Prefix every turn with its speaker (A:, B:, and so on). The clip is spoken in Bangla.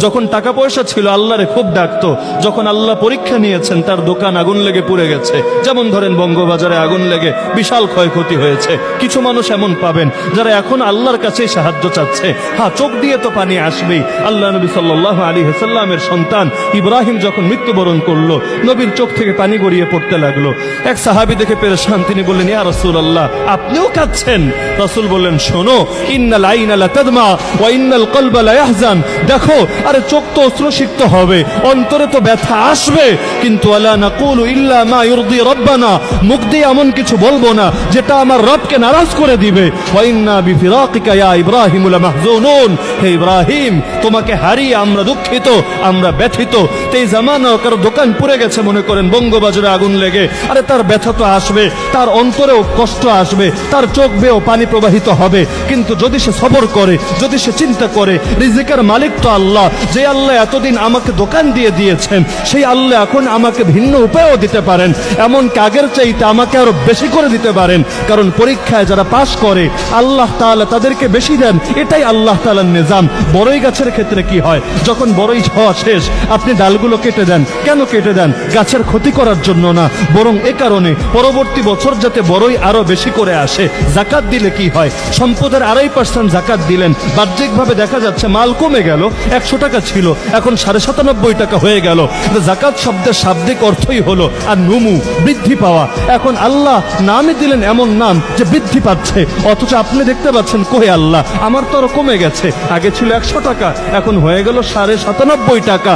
A: যখন টাকা পয়সা ছিল, আল্লাহরে খুব ডাকতো। যখন আল্লাহ পরীক্ষা নিয়েছেন, তার দোকান আগুন লেগে পুড়ে গেছে। যেমন ধরেন, বঙ্গবাজারে আগুন লেগে বিশাল ক্ষয়ক্ষতি হয়েছে। কিছু মানুষ এমন পাবেন যারা এখন আল্লাহর কাছেই সাহায্য চাচ্ছে। হ্যাঁ চোখ দিয়ে তো পানি আসবেই। আল্লাহ নবী সাল্লাহ আলী হাসাল্লামের সন্তান ইব্রাহিম যখন মৃত্যুবরণ করল, নবীর চোখ থেকে পানি গড়িয়ে পড়তে লাগল। এক সাহাবি দেখে পেরেশান, তিনি বললেন, ইয়া রসুল আল্লাহ আপনিও কাঁদছেন? রসুল বললেন, শোনো, ইন্নাল আইনা লা তাদমা ওয়া ইন্নাল কলবা ইয়াহজান দেখো আরে চোখ তো অশ্রুসিক্ত হবে, অন্তরে তো ব্যথা আসবে। কিন্তু আলা নাকুলু ইল্লা মা ইউরদি রব্বানা, মুখ দিয়ে এমন কিছু বলব না যেটা আমার রবকে নারাজ করে দিবে। ওয়া ইন্না বিফিরাকিকা ইয়া ইব্রাহিম লামাহজুনুন। হে ইব্রাহিম, তোমাকে হারিয়ে আমরা দুঃখিত, আমরা ব্যথিত। তো এই জামানা কারও দোকান পুড়ে গেছে মনে করেন, বঙ্গবাজারে আগুন লেগে। আরে তার ব্যথা তো আসবে, তার অন্তরেও কষ্ট আসবে, তার চোখ বেয়েও পানি প্রবাহিত হবে। কিন্তু যদি সে সবর করে, যদি সে চিন্তা করে, রিজিকের মালিক তো আল্লাহ যে আল্লাহ এতদিন আমাকে দোকান দিয়ে দিয়েছেন, সেই আল্লাহ এখন আমাকে ভিন্ন উপায়ও দিতে পারেন। এমন কাগের চাইতে আমাকে আরও বেশি করে দিতে পারেন। কারণ পরীক্ষায় যারা পাশ করে, আল্লাহ তাআলা তাদেরকে বেশি দেন। এটাই আল্লাহ তাআলার নিজাম। বড়ই গাছের ক্ষেত্রে কি হয়? যখন বড়ই হওয়া শেষ, আপনি ডালগুলো কেটে দেন। কেন কেটে দেন? গাছের ক্ষতি করার জন্য না। বরং এ কারণে পরবর্তী বছর যাতে বড়ই আরও বেশি করে আসে, জাকাত দিলে কি হয়? সম্পদের আড়াই পার্সেন্ট জাকাত দিলেন। বাহ্যিকভাবে দেখা যাচ্ছে মাল কমে গেল। একশো টাকা ছিল, এখন সাড়ে সাতানব্বই টাকা হয়ে গেল। জাকাত শব্দের শাব্দিক অর্থই হলো, আর নুমু, বৃদ্ধি পাওয়া। এখন আল্লাহ নামই দিলেন এমন নাম যে বৃদ্ধি পাচ্ছে। অথচ আপনি দেখতে পাচ্ছেন কোহে আল্লাহ, আমার তো কমে গেছে। আগে ছিল একশো টাকা, এখন হয়ে গেল সাড়ে সাতানব্বই টাকা।